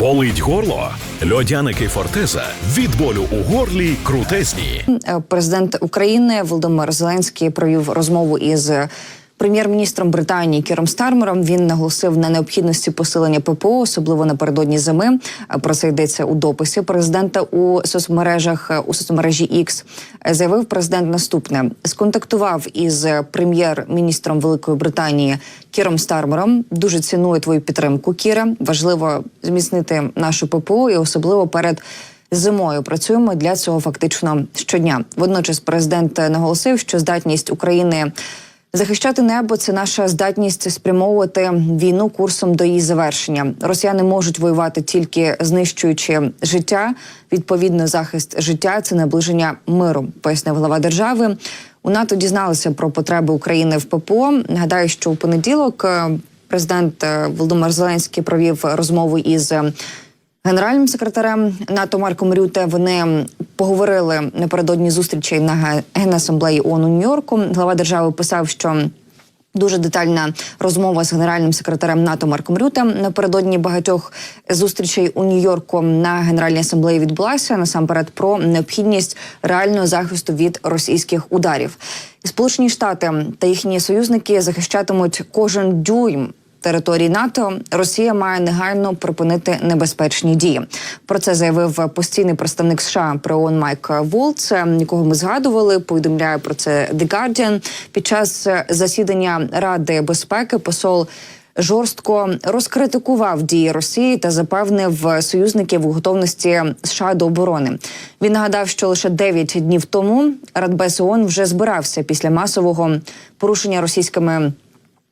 Болить горло? Льодяники Фортеза від болю у горлі крутезні. Е, Президент України Володимир Зеленський провів розмову із прем'єр-міністром Британії Кіром Стармером. Він наголосив на необхідності посилення ППО, особливо напередодні зими. Е, Про це йдеться у дописі президента у соцмережах е, у соцмережі X. Е, Заявив президент наступне: сконтактував із прем'єр-міністром Великої Британії Кіром Стармером. Дуже ціную твою підтримку. Кіре. Важливо зміцнити нашу ППО і особливо перед. Зимою працюємо для цього фактично щодня. Водночас президент наголосив, що здатність України захищати небо це наша здатність спрямовувати війну курсом до її завершення. Росіяни можуть воювати тільки знищуючи життя. Відповідно, захист життя це наближення миру, пояснив глава держави. У НАТО дізналися про потреби України в ППО. Нагадаю, що у понеділок е, президент е, Володимир Зеленський провів розмову із е, генеральним секретарем НАТО Марком Рюте. Вони поговорили напередодні зустрічі на Ге- генасамблеї ООН у Нью-Йорку. Глава держави писав, що. Дуже детальна розмова з генеральним секретарем НАТО Марком Рюте напередодні багатьох зустрічей у Нью-Йорку на генеральній асамблеї відбулася насамперед про необхідність реального захисту від російських ударів. Сполучені Штати та їхні союзники захищатимуть кожен дюйм території НАТО Росія має негайно припинити небезпечні дії. Про це заявив постійний представник США при ООН Майк Волц, якого ми згадували. Повідомляє про це The Guardian. Під час засідання Ради безпеки посол. Жорстко розкритикував дії Росії та запевнив союзників у готовності США до оборони. Він нагадав, що лише 9 днів тому Радбез ООН вже збирався після масового порушення російськими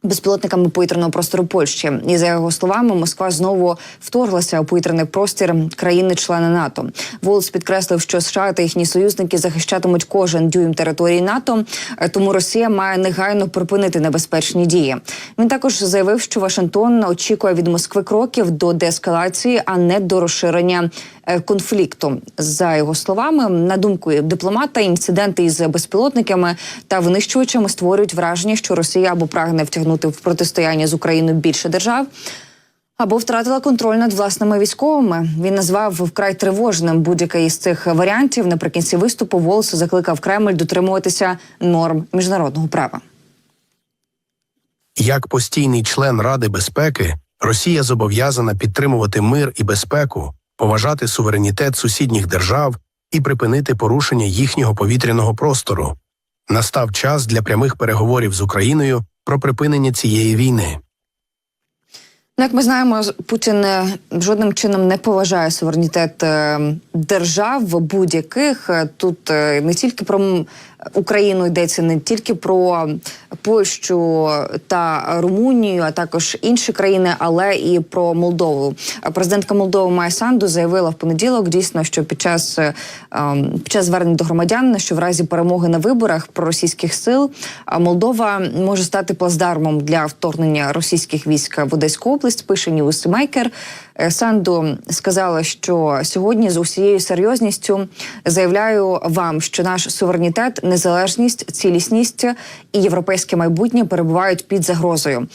безпілотниками повітряного простору Польщі. І за його словами, Москва знову вторглася у повітряний простір країни-члени НАТО. Волц підкреслив, що США та їхні союзники захищатимуть кожен дюйм території НАТО, е, тому Росія має негайно припинити небезпечні дії. Він також заявив, що Вашингтон очікує від Москви кроків до деескалації, а не до розширення конфлікту. За його словами, на думку дипломата, інциденти із безпілотниками та винищувачами створюють враження, що Росія або прагне втягнути в протистояння з Україною більше держав. Або втратила контроль над власними військовими. Він назвав вкрай тривожним будь-який із цих варіантів. Наприкінці виступу Волос закликав Кремль дотримуватися норм міжнародного права. Як постійний член Ради безпеки, Росія зобов'язана підтримувати мир і безпеку, поважати суверенітет сусідніх держав і припинити порушення їхнього повітряного простору. Настав час для прямих переговорів з Україною про припинення цієї війни. Ну, Як ми знаємо, Путін е, жодним чином не поважає суверенітет е, держав будь-яких. Тут е, не тільки про Україну йдеться, не тільки про Польщу та Румунію, а також інші країни, але і про Молдову. Президентка Молдови Майя Санду заявила в понеділок дійсно, що під час, е, ем, під час звернень до громадян, що в разі перемоги на виборах проросійських сил а Молдова може стати плацдармом для вторгнення російських військ в Одеську область. Пише Ньюсмейкер. Е, Санду сказала, що сьогодні з усією серйозністю заявляю вам, що наш суверенітет, незалежність, цілісність і європейське майбутнє перебувають під загрозою.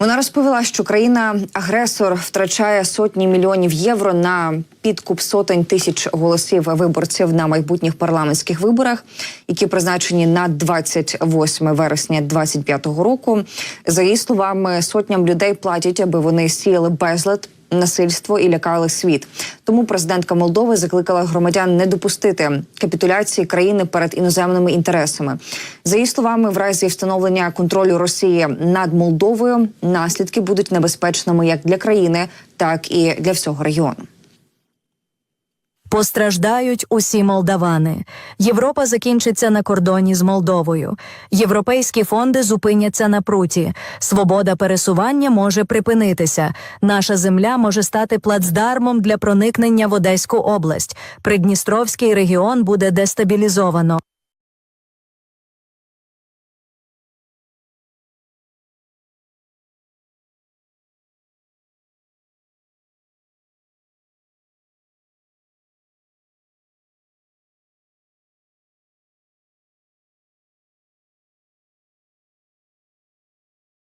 Вона розповіла, що країна-агресор втрачає сотні мільйонів євро на підкуп сотень тисяч голосів виборців на майбутніх парламентських виборах, які призначені на 28 вересня 2025 року. За її словами, сотням людей платять, аби вони сіяли безлад. Насильство і лякали світ. Тому президентка Молдови закликала громадян не допустити капітуляції країни перед іноземними інтересами. За її словами, в разі встановлення контролю Росії над Молдовою наслідки будуть небезпечними як для країни, так і для всього регіону. Постраждають усі молдавани. Європа закінчиться на кордоні з Молдовою. Європейські фонди зупиняться на пруті. Свобода пересування може припинитися. Наша земля може стати плацдармом для проникнення в Одеську область. Придністровський регіон буде дестабілізовано.